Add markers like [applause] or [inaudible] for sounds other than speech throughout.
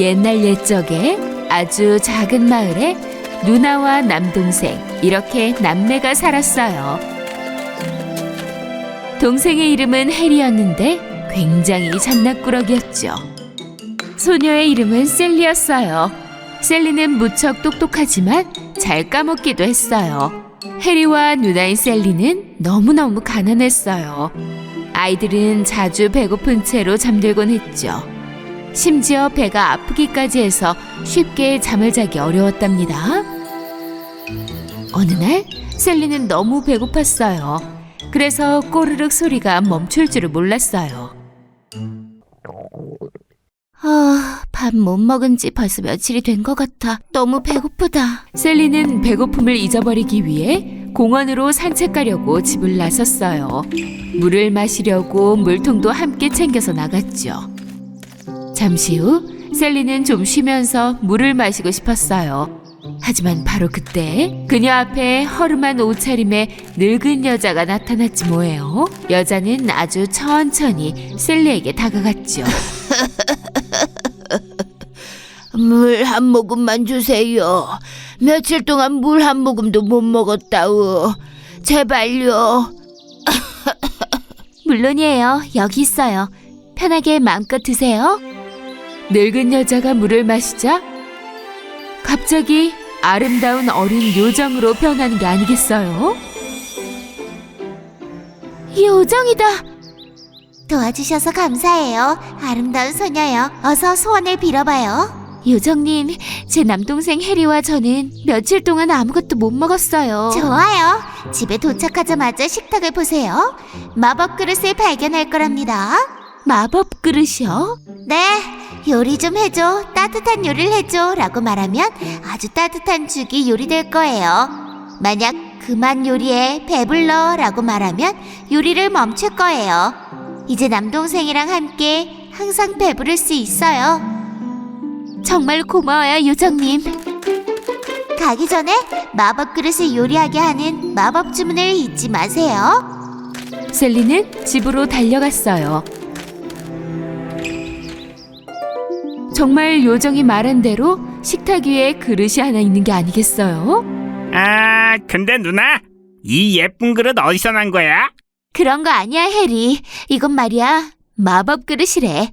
옛날 옛적에 아주 작은 마을에 누나와 남동생 이렇게 남매가 살았어요. 동생의 이름은 해리였는데 굉장히 잔나꾸러기였죠. 소녀의 이름은 셀리였어요. 셀리는 무척 똑똑하지만 잘 까먹기도 했어요. 해리와 누나인 셀리는 너무너무 가난했어요. 아이들은 자주 배고픈 채로 잠들곤 했죠. 심지어 배가 아프기까지 해서 쉽게 잠을 자기 어려웠답니다. 어느 날 셀리는 너무 배고팠어요. 그래서 꼬르륵 소리가 멈출 줄을 몰랐어요. 아, 밥 못 먹은 지 벌써 며칠이 된 것 같아. 너무 배고프다. 셀리는 배고픔을 잊어버리기 위해 공원으로 산책 가려고 집을 나섰어요. 물을 마시려고 물통도 함께 챙겨서 나갔죠. 잠시 후 셀리는 좀 쉬면서 물을 마시고 싶었어요. 하지만 바로 그때 그녀 앞에 허름한 옷차림의 늙은 여자가 나타났지 뭐예요. 여자는 아주 천천히 셀리에게 다가갔죠. [laughs] 물 한 모금만 주세요. 며칠 동안 물 한 모금도 못 먹었다우. 제발요. [laughs] 물론이에요. 여기 있어요. 편하게 마음껏 드세요. 늙은 여자가 물을 마시자 갑자기 아름다운 어린 요정으로 변하는 게 아니겠어요? 요정이다. 도와주셔서 감사해요. 아름다운 소녀요. 어서 소원을 빌어봐요. 요정님, 제 남동생 해리와 저는 며칠 동안 아무것도 못 먹었어요. 좋아요. 집에 도착하자마자 식탁을 보세요. 마법 그릇을 발견할 거랍니다. 마법 그릇이요? 네, 요리 좀 해줘. 따뜻한 요리를 해줘. 라고 말하면 아주 따뜻한 죽이 요리될 거예요. 만약 그만 요리해. 배불러. 라고 말하면 요리를 멈출 거예요. 이제 남동생이랑 함께 항상 배부를 수 있어요. 정말 고마워요, 요정님. 가기 전에 마법 그릇을 요리하게 하는 마법 주문을 잊지 마세요. 셀리는 집으로 달려갔어요. 정말 요정이 말한 대로 식탁 위에 그릇이 하나 있는 게 아니겠어요? 아, 근데 누나, 이 예쁜 그릇 어디서 난 거야? 그런 거 아니야, 해리. 이건 말이야. 마법 그릇이래.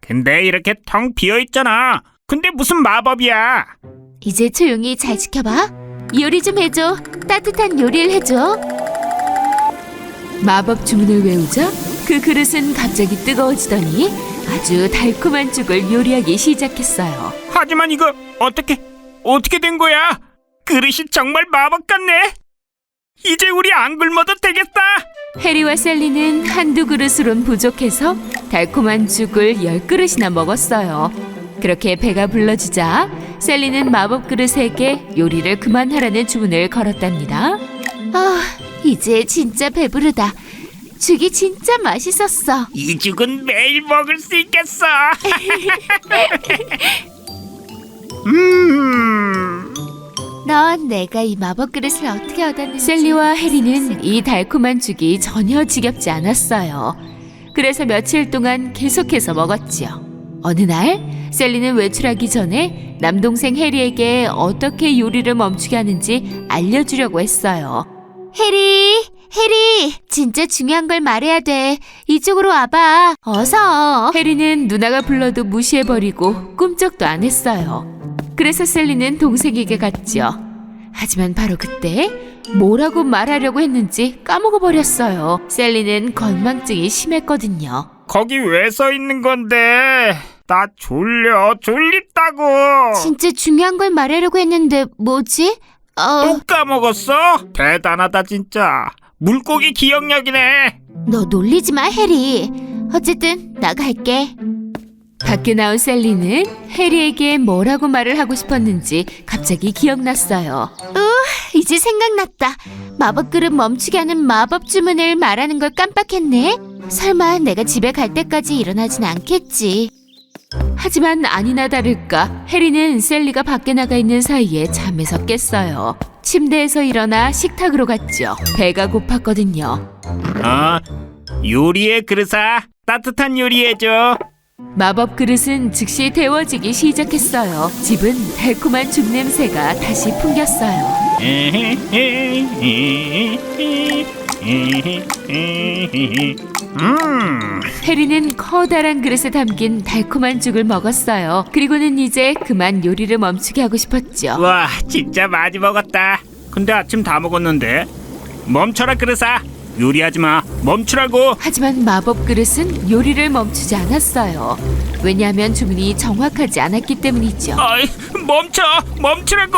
근데 이렇게 텅 비어 있잖아. 근데 무슨 마법이야? 이제 조용히 잘 지켜봐. 요리 좀 해줘. 따뜻한 요리를 해줘. 마법 주문을 외우자 그 그릇은 갑자기 뜨거워지더니 아주 달콤한 죽을 요리하기 시작했어요. 하지만 이거 어떻게 어떻게 된 거야? 그릇이 정말 마법 같네. 이제 우리 안 굶어도 되겠다. 해리와 셀리는 한두 그릇으론 부족해서 달콤한 죽을 열 그릇이나 먹었어요. 그렇게 배가 불러지자 셀리는 마법 그릇에게 요리를 그만하라는 주문을 걸었답니다. 아, 이제 진짜 배부르다. 죽이 진짜 맛있었어. 이 죽은 매일 먹을 수 있겠어. [laughs] 음. 넌 내가 이 마법 그릇을 어떻게 얻었는지 셀리와 해리는 이 달콤한 죽이 전혀 지겹지 않았어요. 그래서 며칠 동안 계속해서 먹었지요. 어느 날 셀리는 외출하기 전에 남동생 해리에게 어떻게 요리를 멈추게 하는지 알려주려고 했어요. 해리, 해리, 진짜 중요한 걸 말해야 돼. 이쪽으로 와봐. 어서. 해리는 누나가 불러도 무시해버리고 꿈쩍도 안 했어요. 그래서 셀리는 동생에게 갔죠. 하지만 바로 그때 뭐라고 말하려고 했는지 까먹어 버렸어요. 셀리는 건망증이 심했거든요. 거기 왜 서 있는 건데? 나 졸려 졸립다고. 진짜 중요한 걸 말하려고 했는데 뭐지? 어, 또 까먹었어? 대단하다 진짜. 물고기 기억력이네. 너 놀리지 마, 해리. 어쨌든 나갈게. 밖에 나온 셀리는 해리에게 뭐라고 말을 하고 싶었는지 갑자기 기억났어요. 우, 이제 생각났다. 마법 그릇 멈추게 하는 마법 주문을 말하는 걸 깜빡했네. 설마 내가 집에 갈 때까지 일어나진 않겠지. 하지만 아니나 다를까 해리는 셀리가 밖에 나가 있는 사이에 잠에서 깼어요. 침대에서 일어나 식탁으로 갔죠. 배가 고팠거든요. 어? 요리의 그릇아 따뜻한 요리해줘. 마법 그릇은 즉시 데워지기 시작했어요. 집은 달콤한 죽 냄새가 다시 풍겼어요. 음, 해리는 커다란 그릇에 담긴 달콤한 죽을 먹었어요. 그리고는 이제 그만 요리를 멈추게 하고 싶었죠. 와, 진짜 많이 먹었다. 근데 아침 다 먹었는데. 멈춰라 그릇아. 요리하지 마. 멈추라고. 하지만 마법 그릇은 요리를 멈추지 않았어요. 왜냐하면 주문이 정확하지 않았기 때문이죠. 아이, 멈춰, 멈추라고.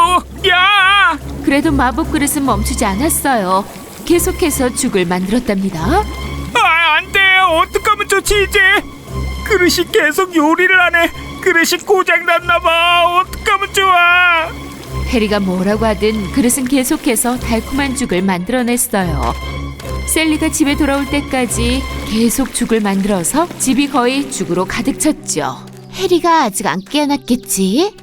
야, 그래도 마법 그릇은 멈추지 않았어요. 계속해서 죽을 만들었답니다. 아, 안 돼. 어떡하면 좋지 이제. 그릇이 계속 요리를 하네. 그릇이 고장 났나 봐. 어떡하면 좋아. 해리가 뭐라고 하든 그릇은 계속해서 달콤한 죽을 만들어냈어요. 셀리가 집에 돌아올 때까지 계속 죽을 만들어서 집이 거의 죽으로 가득 찼죠. 해리가 아직 안 깨어났겠지?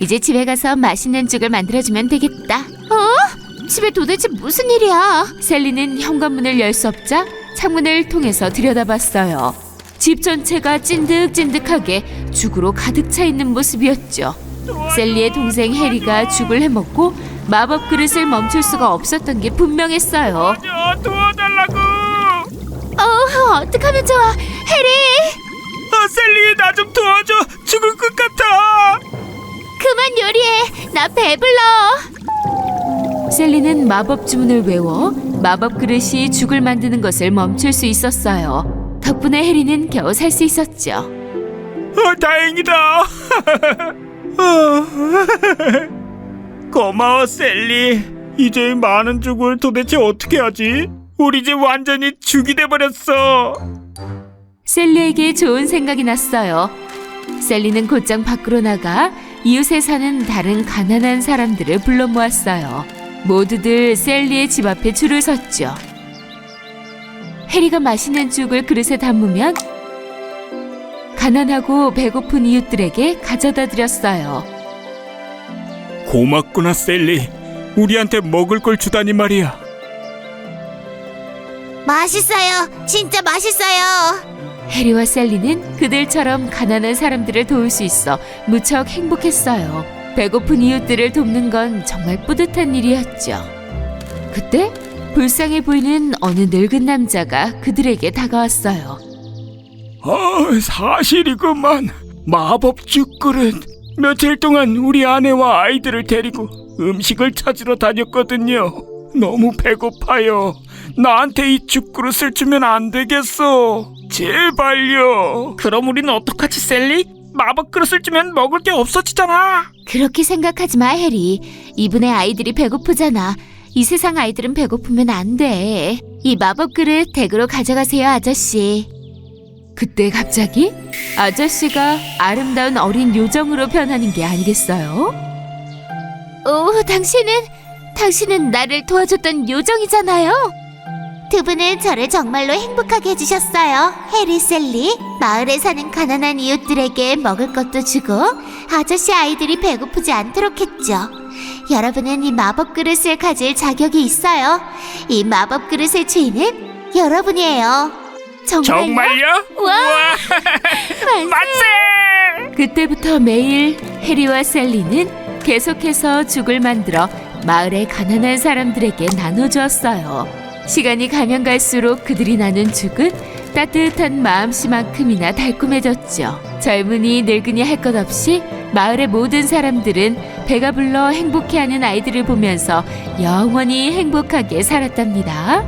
이제 집에 가서 맛있는 죽을 만들어주면 되겠다. 어? 집에 도대체 무슨 일이야? 셀리는 현관문을 열 수 없자 창문을 통해서 들여다봤어요. 집 전체가 찐득찐득하게 죽으로 가득 차 있는 모습이었죠. 셀리의 동생 해리가 죽을 해먹고 마법 그릇을 멈출 수가 없었던 게 분명했어요. 저 도와달라고. 어, 어떡하면 좋아? 해리! 아, 셀리 나 좀 도와줘. 죽을 것 같아. 그만 요리해! 나 배불러! 셀리는 마법 주문을 외워 마법 그릇이 죽을 만드는 것을 멈출 수 있었어요. 덕분에 해리는 겨우 살 수 있었죠. 어, 다행이다. 어. [laughs] 고마워, 셀리. 이제 이 많은 죽을 도대체 어떻게 하지? 우리 집 완전히 죽이 돼 버렸어. 셀리에게 좋은 생각이 났어요. 셀리는 곧장 밖으로 나가 이웃에 사는 다른 가난한 사람들을 불러 모았어요. 모두들 셀리의 집 앞에 줄을 섰죠. 해리가 마시는 죽을 그릇에 담으면 가난하고 배고픈 이웃들에게 가져다 드렸어요. 고맙구나, 셀리. 우리한테 먹을 걸 주다니 말이야. 맛있어요! 진짜 맛있어요! 해리와 셀리는 그들처럼 가난한 사람들을 도울 수 있어 무척 행복했어요. 배고픈 이웃들을 돕는 건 정말 뿌듯한 일이었죠. 그때 불쌍해 보이는 어느 늙은 남자가 그들에게 다가왔어요. 아, 사실이구만. 마법 죽 그릇. 며칠 동안 우리 아내와 아이들을 데리고 음식을 찾으러 다녔거든요. 너무 배고파요. 나한테 이 죽그릇을 주면 안 되겠어. 제발요. 그럼 우리는 어떡하지, 셀리? 마법 그릇을 주면 먹을 게 없어지잖아. 그렇게 생각하지 마, 해리. 이분의 아이들이 배고프잖아. 이 세상 아이들은 배고프면 안 돼. 이 마법 그릇 댁으로 가져가세요, 아저씨. 그때 갑자기 아저씨가 아름다운 어린 요정으로 변하는 게 아니겠어요? 오, 당신은 당신은 나를 도와줬던 요정이잖아요. 두 분은 저를 정말로 행복하게 해주셨어요. 해리 셀리 마을에 사는 가난한 이웃들에게 먹을 것도 주고 아저씨 아이들이 배고프지 않도록 했죠. 여러분은 이 마법 그릇을 가질 자격이 있어요. 이 마법 그릇의 주인은 여러분이에요. 정말요? 정말요? 와, 만세! [laughs] 그때부터 매일 해리와 셀리는 계속해서 죽을 만들어 마을의 가난한 사람들에게 나눠주었어요. 시간이 가면 갈수록 그들이 나눈 죽은 따뜻한 마음씨만큼이나 달콤해졌죠. 젊은이 늙은이 할 것 없이 마을의 모든 사람들은 배가 불러 행복해하는 아이들을 보면서 영원히 행복하게 살았답니다.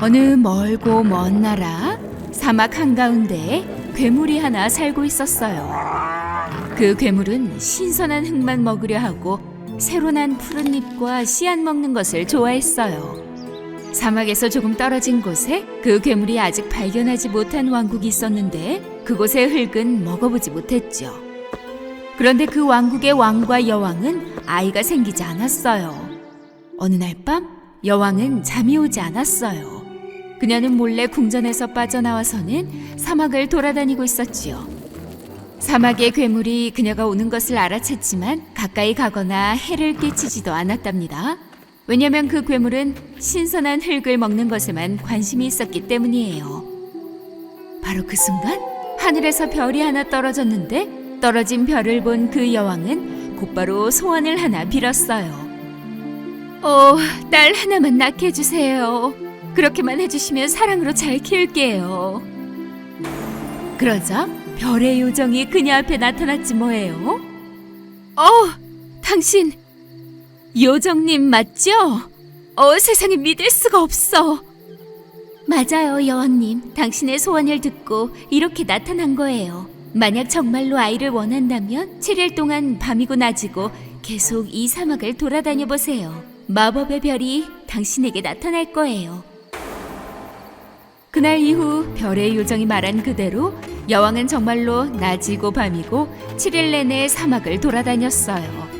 어느 멀고 먼 나라 사막 한가운데 괴물이 하나 살고 있었어요. 그 괴물은 신선한 흙만 먹으려 하고 새로 난 푸른 잎과 씨앗 먹는 것을 좋아했어요. 사막에서 조금 떨어진 곳에 그 괴물이 아직 발견하지 못한 왕국이 있었는데 그곳의 흙은 먹어보지 못했죠. 그런데 그 왕국의 왕과 여왕은 아이가 생기지 않았어요. 어느 날 밤 여왕은 잠이 오지 않았어요. 그녀는 몰래 궁전에서 빠져나와서는 사막을 돌아다니고 있었지요. 사막의 괴물이 그녀가 오는 것을 알아챘지만 가까이 가거나 해를 끼치지도 않았답니다. 왜냐면 그 괴물은 신선한 흙을 먹는 것에만 관심이 있었기 때문이에요. 바로 그 순간 하늘에서 별이 하나 떨어졌는데 떨어진 별을 본 그 여왕은 곧바로 소원을 하나 빌었어요. 어, 딸 하나만 낳게 해주세요. 그렇게만 해주시면 사랑으로 잘 키울게요. 그러자 별의 요정이 그녀 앞에 나타났지 뭐예요. 어, 당신 요정님 맞죠? 어, 세상에 믿을 수가 없어. 맞아요, 여왕님. 당신의 소원을 듣고 이렇게 나타난 거예요. 만약 정말로 아이를 원한다면 7일 동안 밤이고 낮이고 계속 이 사막을 돌아다녀 보세요. 마법의 별이 당신에게 나타날 거예요. 그날 이후 별의 요정이 말한 그대로 여왕은 정말로 낮이고 밤이고 7일 내내 사막을 돌아다녔어요.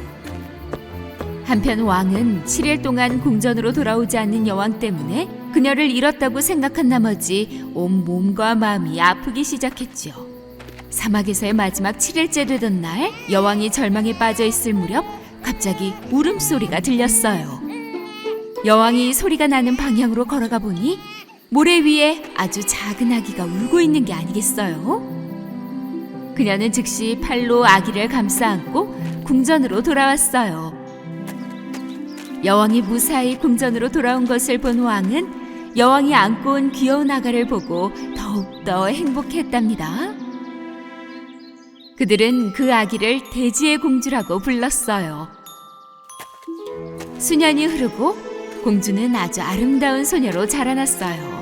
한편 왕은 7일 동안 궁전으로 돌아오지 않는 여왕 때문에 그녀를 잃었다고 생각한 나머지 온 몸과 마음이 아프기 시작했죠. 사막에서의 마지막 7일째 되던 날 여왕이 절망에 빠져 있을 무렵 갑자기 울음소리가 들렸어요. 여왕이 소리가 나는 방향으로 걸어가 보니 모래 위에 아주 작은 아기가 울고 있는 게 아니겠어요? 그녀는 즉시 팔로 아기를 감싸 안고 궁전으로 돌아왔어요. 여왕이 무사히 궁전으로 돌아온 것을 본 왕은 여왕이 안고 온 귀여운 아가를 보고 더욱더 행복했답니다. 그들은 그 아기를 대지의 공주라고 불렀어요. 수년이 흐르고 공주는 아주 아름다운 소녀로 자라났어요.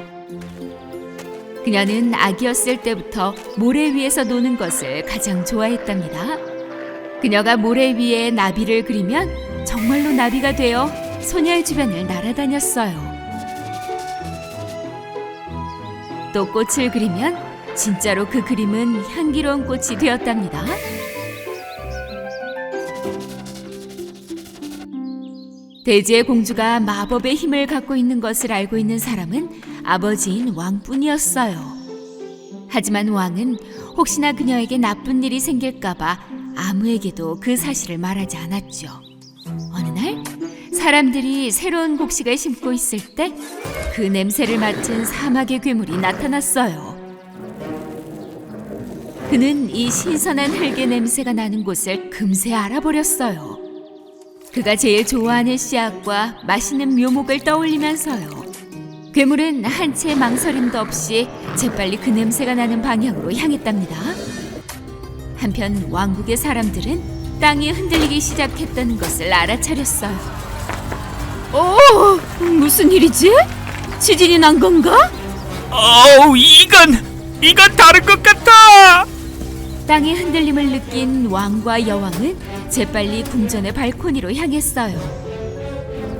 그녀는 아기였을 때부터 모래 위에서 노는 것을 가장 좋아했답니다. 그녀가 모래 위에 나비를 그리면 정말로 나비가 되어 소녀의 주변을 날아다녔어요. 또 꽃을 그리면 진짜로 그 그림은 향기로운 꽃이 되었답니다. 대지의 공주가 마법의 힘을 갖고 있는 것을 알고 있는 사람은 아버지인 왕뿐이었어요. 하지만 왕은 혹시나 그녀에게 나쁜 일이 생길까봐 아무에게도 그 사실을 말하지 않았죠. 어느 날 사람들이 새로운 곡식을 심고 있을 때 그 냄새를 맡은 사막의 괴물이 나타났어요. 그는 이 신선한 흙의 냄새가 나는 곳을 금세 알아버렸어요. 그가 제일 좋아하는 씨앗과 맛있는 묘목을 떠올리면서요. 괴물은 한 채 망설임도 없이 재빨리 그 냄새가 나는 방향으로 향했답니다. 한편 왕국의 사람들은 땅이 흔들리기 시작했다는 것을 알아차렸어요. 오, 무슨 일이지? 지진이 난 건가? 어우 이건 이건 다른 것 같아. 땅의 흔들림을 느낀 왕과 여왕은 재빨리 궁전의 발코니로 향했어요.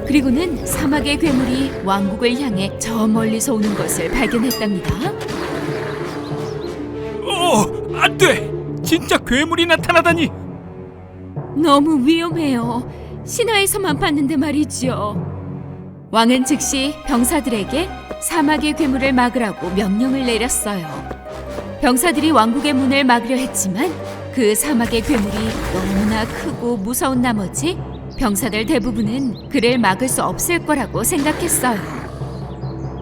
그리고는 사막의 괴물이 왕국을 향해 저 멀리서 오는 것을 발견했답니다. 오 안돼. 진짜 괴물이 나타나다니. 너무 위험해요. 신화에서만 봤는데 말이죠. 왕은 즉시 병사들에게 사막의 괴물을 막으라고 명령을 내렸어요. 병사들이 왕국의 문을 막으려 했지만 그 사막의 괴물이 너무나 크고 무서운 나머지 병사들 대부분은 그를 막을 수 없을 거라고 생각했어요.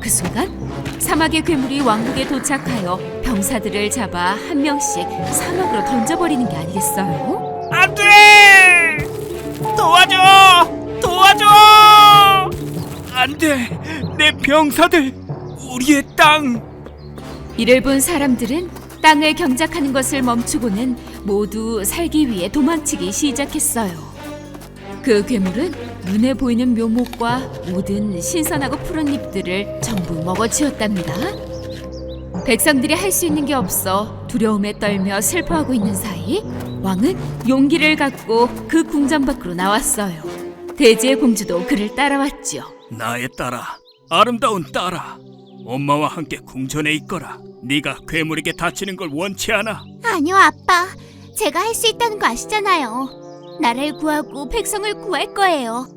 그 순간 사막의 괴물이 왕국에 도착하여 병사들을 잡아 한 명씩 사막으로 던져버리는 게 아니겠어요? 안 돼. 도와줘. 도와줘. 안 돼. 내 병사들. 우리의 땅. 이를 본 사람들은 땅을 경작하는 것을 멈추고는 모두 살기 위해 도망치기 시작했어요. 그 괴물은 눈에 보이는 묘목과 모든 신선하고 푸른 잎들을 전부 먹어치웠답니다. 백성들이 할 수 있는 게 없어 두려움에 떨며 슬퍼하고 있는 사이 왕은 용기를 갖고 그 궁전 밖으로 나왔어요. 대지의 공주도 그를 따라왔지요. 나의 딸아, 아름다운 딸아. 엄마와 함께 궁전에 있거라. 네가 괴물에게 다치는 걸 원치 않아. 아니요, 아빠. 제가 할 수 있다는 거 아시잖아요. 나라를 구하고 백성을 구할 거예요.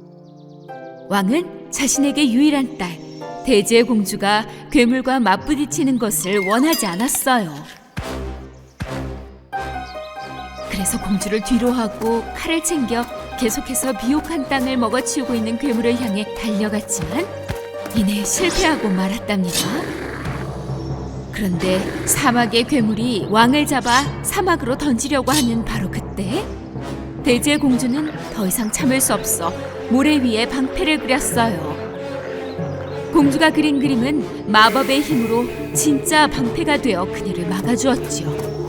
왕은 자신에게 유일한 딸 대지의 공주가 괴물과 맞부딪히는 것을 원하지 않았어요. 그래서 공주를 뒤로 하고 칼을 챙겨 계속해서 비옥한 땅을 먹어치우고 있는 괴물을 향해 달려갔지만 이내 실패하고 말았답니다. 그런데 사막의 괴물이 왕을 잡아 사막으로 던지려고 하는 바로 그때 대지의 공주는 더 이상 참을 수 없어 모래 위에 방패를 그렸어요. 공주가 그린 그림은 마법의 힘으로 진짜 방패가 되어 그녀를 막아주었지요.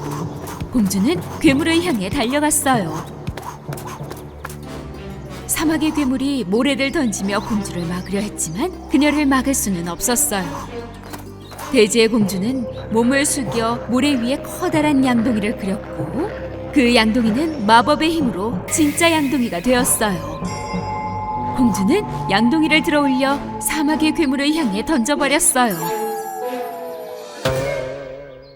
공주는 괴물을 향해 달려갔어요. 사막의 괴물이 모래를 던지며 공주를 막으려 했지만 그녀를 막을 수는 없었어요. 대지의 공주는 몸을 숙여 모래 위에 커다란 양동이를 그렸고 그 양동이는 마법의 힘으로 진짜 양동이가 되었어요. 공주는 양동이를 들어 올려 사막의 괴물을 향해 던져버렸어요.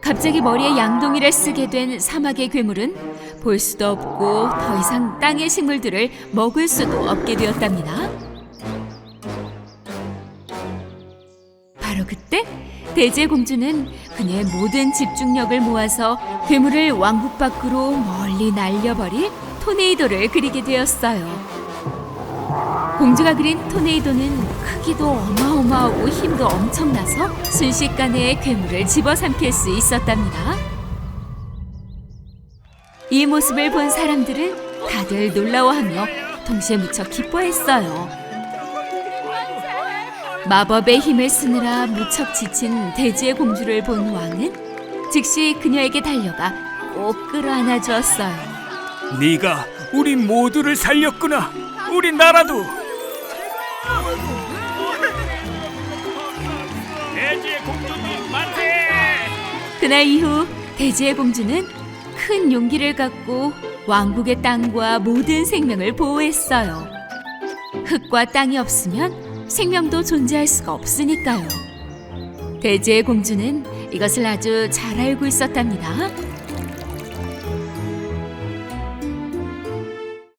갑자기 머리에 양동이를 쓰게 된 사막의 괴물은 볼 수도 없고 더 이상 땅의 식물들을 먹을 수도 없게 되었답니다. 바로 그때 대제 공주는 그녀의 모든 집중력을 모아서 괴물을 왕국 밖으로 멀리 날려버릴 토네이도를 그리게 되었어요. 공주가 그린 토네이도는 크기도 어마어마하고 힘도 엄청나서 순식간에 괴물을 집어삼킬 수 있었답니다. 이 모습을 본 사람들은 다들 놀라워하며 동시에 무척 기뻐했어요. 마법의 힘을 쓰느라 무척 지친 대지의 공주를 본 왕은 즉시 그녀에게 달려가 꼭 끌어안아 주었어요. 네가 우리 모두를 살렸구나. 우리 나라도. 대지의 공주님 만세! 그날 이후 대지의 공주는 큰 용기를 갖고 왕국의 땅과 모든 생명을 보호했어요. 흙과 땅이 없으면 생명도 존재할 수가 없으니까요. 대지의 공주는 이것을 아주 잘 알고 있었답니다.